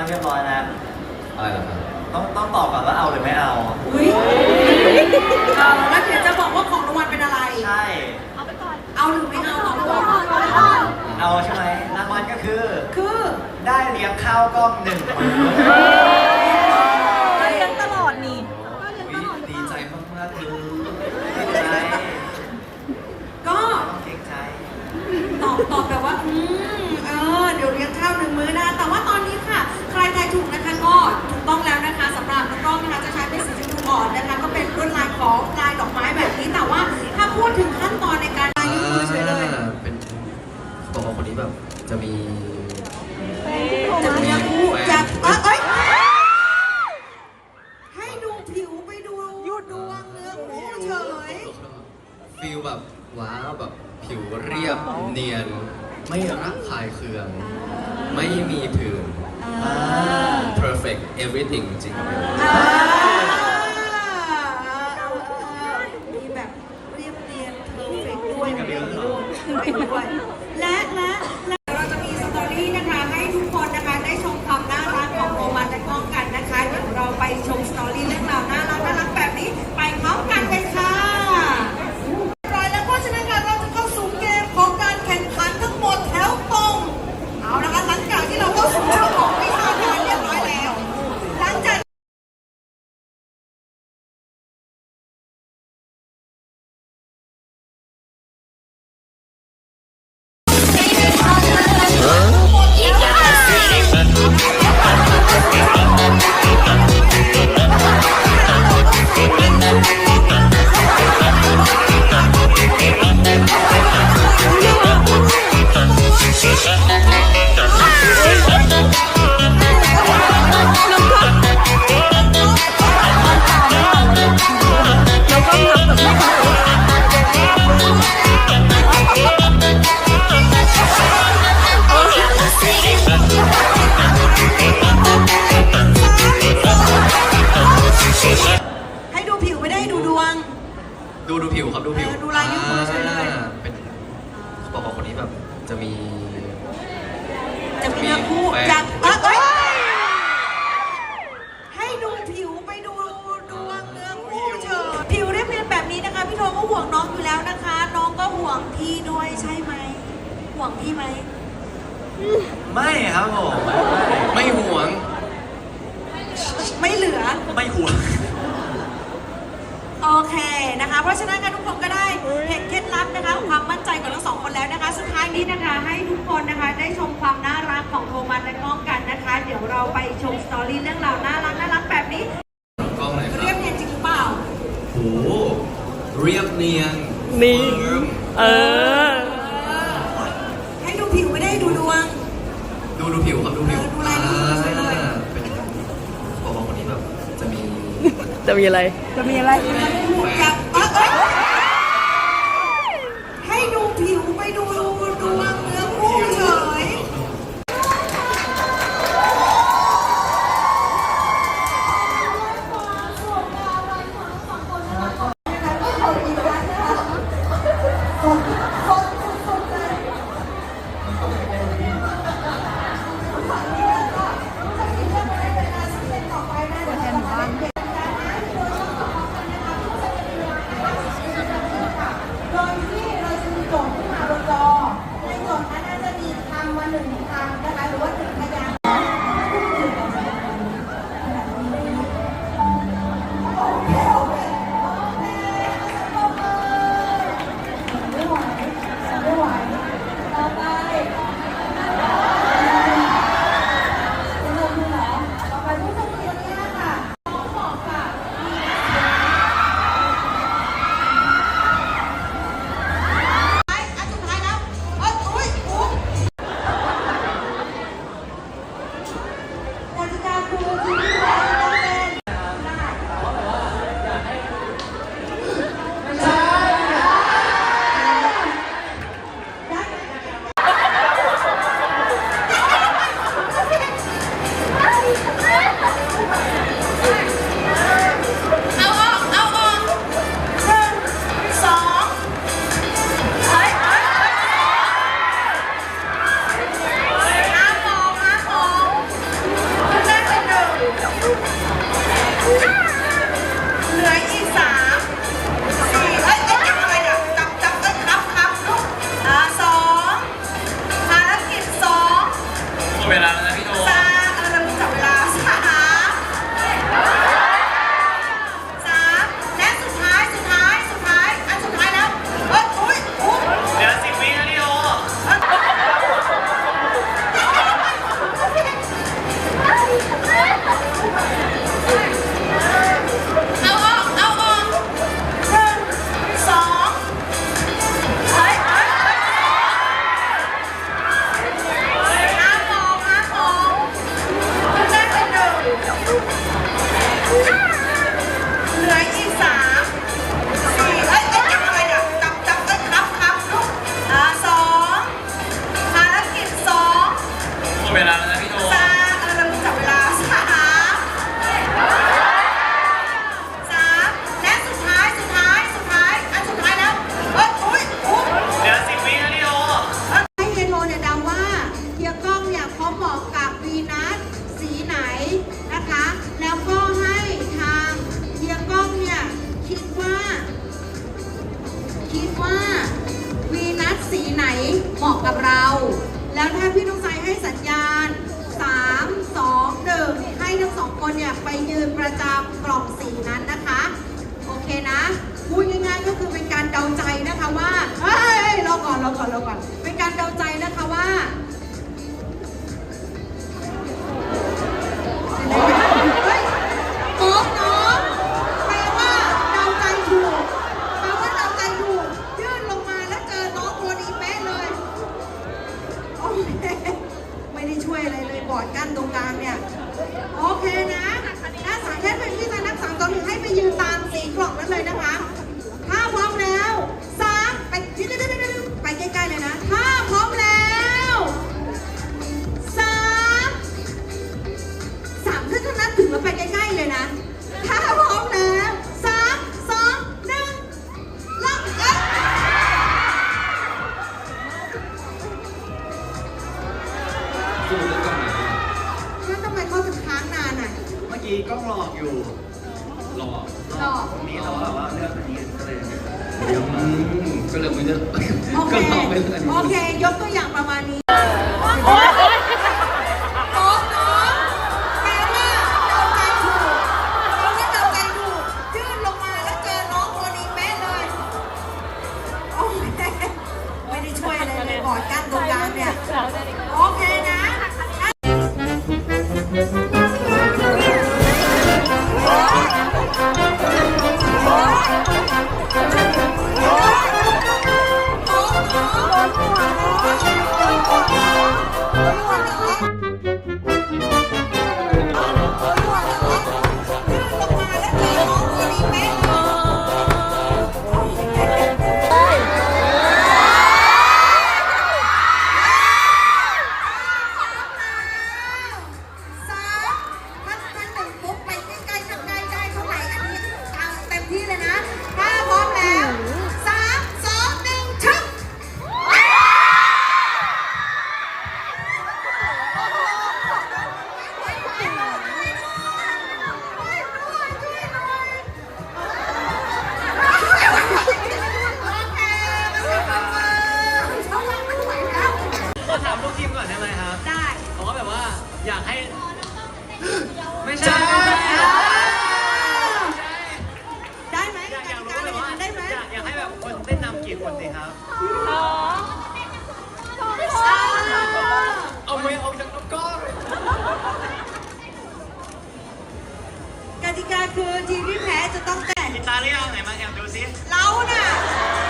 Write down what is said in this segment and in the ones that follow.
มาเรียบร้อยแล้วอะไรเหรอครับต้องต้องตอบก่อนว่าเอาหรือไม่เอาอุ้ยเอาแล้วเดี๋ยวจะบอกว่าของรางวัลเป็นอะไร ใช่ เอาหรือไม่เอาตอบก่อนเอาใช่ไหมรางวัลก็คือ คือ ได้เลี้ยงข้าวกล้องหนึ่ง แบบจะมีจะมีคู่จะเอ้ยเอ้ยให้ดูผิวไปดูยูดวงเนื้อคู่เฉยฟิลแบบว้าวแบบผิวเรียบเนียน ไม่ระคายเคือง ไม่มีผื่นอ่า perfect everything จริงๆครับอ่ามีแบบเรียบเรียงเพอร์เฟกต์ด้วยนะไปด้วยและและ ดูดูผิวครับดูผิวเออดูลายนิ้วมือเฉยเลยอ่าเป็นเขาบอกว่าคนนี้แบบจะมี จะมีเนื้อคู่แฟนจากเอ้ยเอ้ยให้ดูผิวไปดูดวงเนื้อคู่เฉยผิวเรียบเรียงแบบนี้นะคะ พี่โทก็ห่วงน้องอยู่แล้วนะคะ น้องก็ห่วงพี่ด้วยใช่ไหมห่วงพี่ไหมไม่ครับผมไม่หวง ไม่เหลือ ไม่ห่วงโอ เคนะคะ เพราะฉะนั้นค่ะทุกคนก็ได้เห็นเคล็ดลับนะคะความมั่นใจของทั้งสองคนแล้วนะคะ สุดท้ายนี้นะคะให้ทุกคนนะคะได้ชมความน่ารักของโทมัสและก้องกันนะคะ เดี๋ยวเราไปชมสตอรี่เรื่องราวน่ารักน่ารักแบบนี้กล้องไหนคเรียรับบเรียงจริงหรือเปล่าโอ้โหเรียบเนียนนี่ เฟิร์ม เออ ให้ดูผิวไม่ได้ดูดวง ดูดูผิวครับดูผิว เออดูลายนิ้วมือเฉยเลย อ่าเป็นเขาบอกว่าคนนี้แบบจะมี จะมีอะไร จะมีอะไร 后面来了 คนเนี่ยไปยืนประจำกล่องสีนั้นนะคะ โอเคนะ พูดง่ายๆก็คือเป็นการเดาใจนะคะว่า เฮ้ยรอก่อนรอก่อนรอก่อน เป็นการเดาใจนะคะว่า องหลอกอยู่หลอกหลอกนี้เราแบบว่าเลือกอันนี้ก็เลยยังก็เลยไม่เลือเก็หลอกไปเลย โอเค ยกตัวอย่างประมาณนี้ เวออกจากกล้องกติกาคือทีมที่แพ้จะต้องแต่งกีตาร์หรือยังไหนมาแอบดูซิ เล้าน่ะ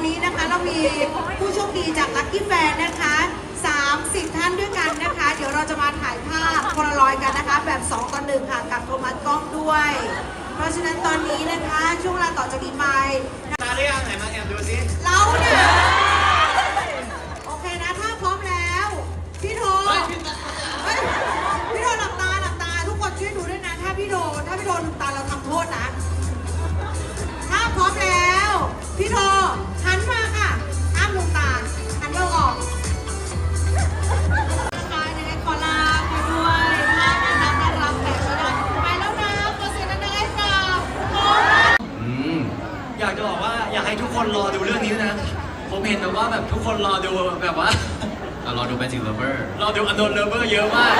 วันนี้นะคะเรามีผู้โชคดีจากลัคกี้แฟนนะคะ 30 ท่านด้วยกันนะคะ เดี๋ยวเราจะมาถ่ายภาพโพลารอยด์กันนะคะ แบบ 2ต่อ1ค่ะกับโทมัสกล้องด้วย เพราะฉะนั้นตอนนี้นะคะช่วงเวลาต่อจากนี้ไปมาได้ยังไหนมาแอบดูสิเราเนี่ยโอเคนะถ้าพร้อมแล้วพี่โทเฮ้ยพี่โทหลับตาหลับตา ทุกคนช่วยดูด้วยนะถ้าพี่โทถ้าพี่โทลืมตาเราทำโทษนะ ถ้าพร้อมแล้วพี่โท Magic Lover รอดูอ n น l เลเวอร์เยอะมาก